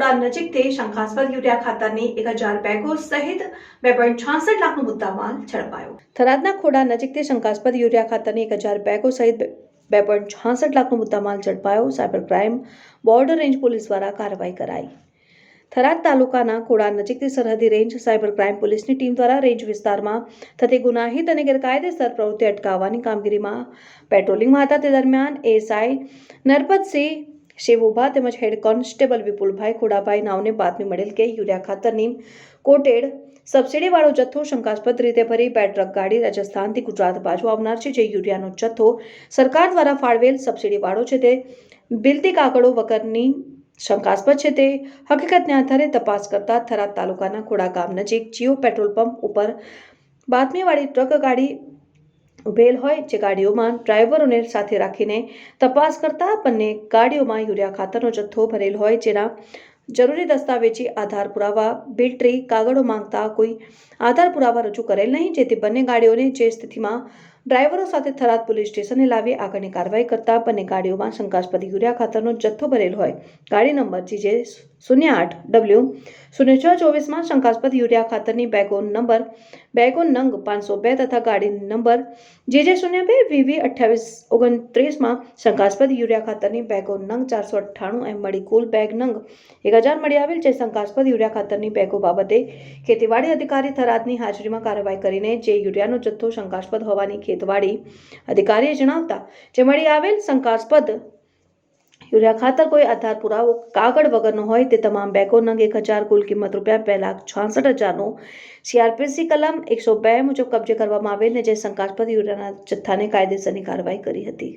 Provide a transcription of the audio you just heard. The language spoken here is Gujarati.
ખોડા નજીકથી શંકાસ્પદ યુરિયા ખાતરની એક હજાર બેગો સહિત બે પોઈન્ટ છાસઠ લાખનો મુદ્દામાલ ઝડપાયો. થરાદના ખોડા નજીકથી શંકાસ્પદ યુરિયા ખાતરની એક હજાર બેગો સહિત બે પોઈન્ટ છાસઠ લાખનો મુદ્દામાલ ઝડપાયો. Cyber crime border range police દ્વારા કાર્યવાહી કરાઈ. થરાદ તાલુકાના ખોડા નજીકથી સરહદી રેન્જ સાયબર ક્રાઇમ પોલીસની ટીમ દ્વારા રેન્જ વિસ્તારમાં થતી ગુનાહિત અને ગેરકાયદેસર પ્રવૃત્તિ અટકાવવાની કામગીરીમાં પેટ્રોલિંગમાં હતા. તે દરમિયાન એસઆઈ નરપતસિંહ શિવુભા તેમજ હેડ કોન્સ્ટેબલ વિપુલભાઈ ખોડાભાઈ નાવને બાતમી મળેલ કે યુરિયા ખાતરની કોટેડ સબસિડીવાળો જથ્થો શંકાસ્પદ રીતે ભરી બે ટ્રક ગાડી રાજસ્થાનથી ગુજરાત બાજુ આવનાર છે, જે યુરિયાનો જથ્થો સરકાર દ્વારા ફાળવેલ સબસિડીવાળો છે તે બિલતી કાગળો વગરની શંકાસ્પદ છે તે હકીકતને આધારે તપાસ કરતા થરાદ તાલુકાના ખોડા ગામ નજીક જીઓ પેટ્રોલ પંપ ઉપર બાતમીવાળી ટ્રક ગાડી ઉભેલ હોય જે ગાડીઓમાં ડ્રાઈવરોને સાથે રાખીને તપાસ કરતા બંને ગાડીઓમાં યુરિયા ખાતરનો જથ્થો ભરેલ હોય જેના જરૂરી દસ્તાવેજી આધાર પુરાવા બિલ્ટ્રી કાગળો માંગતા કોઈ આધાર પુરાવા રજૂ કરેલ નહીં. જેથી બંને ગાડીઓને જે સ્થિતિમાં ડ્રાઈવરો સાથે થરાદ પોલીસ સ્ટેશને લાવી આગળની કાર્યવાહી કરતા બંને ગાડીઓમાં શંકાસ્પદ યુરિયા ખાતરનો જથ્થો ભરેલ હોય. ગાડી નંબર જીજે શૂન્ય આઠ ડબલ્યુ શૂન્ય છ ચોવીસમાં શંકાસ્પદ યુરિયા ખાતરની બેગો નંબર બેગો નંગ પાંચસો બે તથા ગાડી નંબર, જે જે શૂન્ય બે વીવી અઠ્યાવીસ ઓગણત્રીસમાં શંકાસ્પદ યુરિયા ખાતરની બેગો નંગ ચારસો અઠ્ઠાણું એમ મળી કુલ બેગ નંગ એક હજાર મળી આવેલ જે શંકાસ્પદ યુરિયા ખાતરની બેગો બાબતે ખેતીવાડી અધિકારી થરાદની હાજરીમાં કાર્યવાહી કરીને જે યુરિયાનો જથ્થો શંકાસ્પદ હોવાની ખેતવાડી અધિકારીએ જણાવતા, જે મળી આવેલ શંકાસ્પદ યુરિયા ખાતર કોઈ આધાર પુરાવો કાગળ વગરનો હોય તે તમામ બેગો નંગ એક હજાર કુલ કિંમત રૂપિયા બે લાખ છાસઠ હજારનો સીઆરપીસી કલમ એકસો બે મુજબ કબજે કરવામાં આવેલ ને જે શંકાસ્પદ યુરિયાના જથ્થાને કાયદેસરની કાર્યવાહી કરી હતી.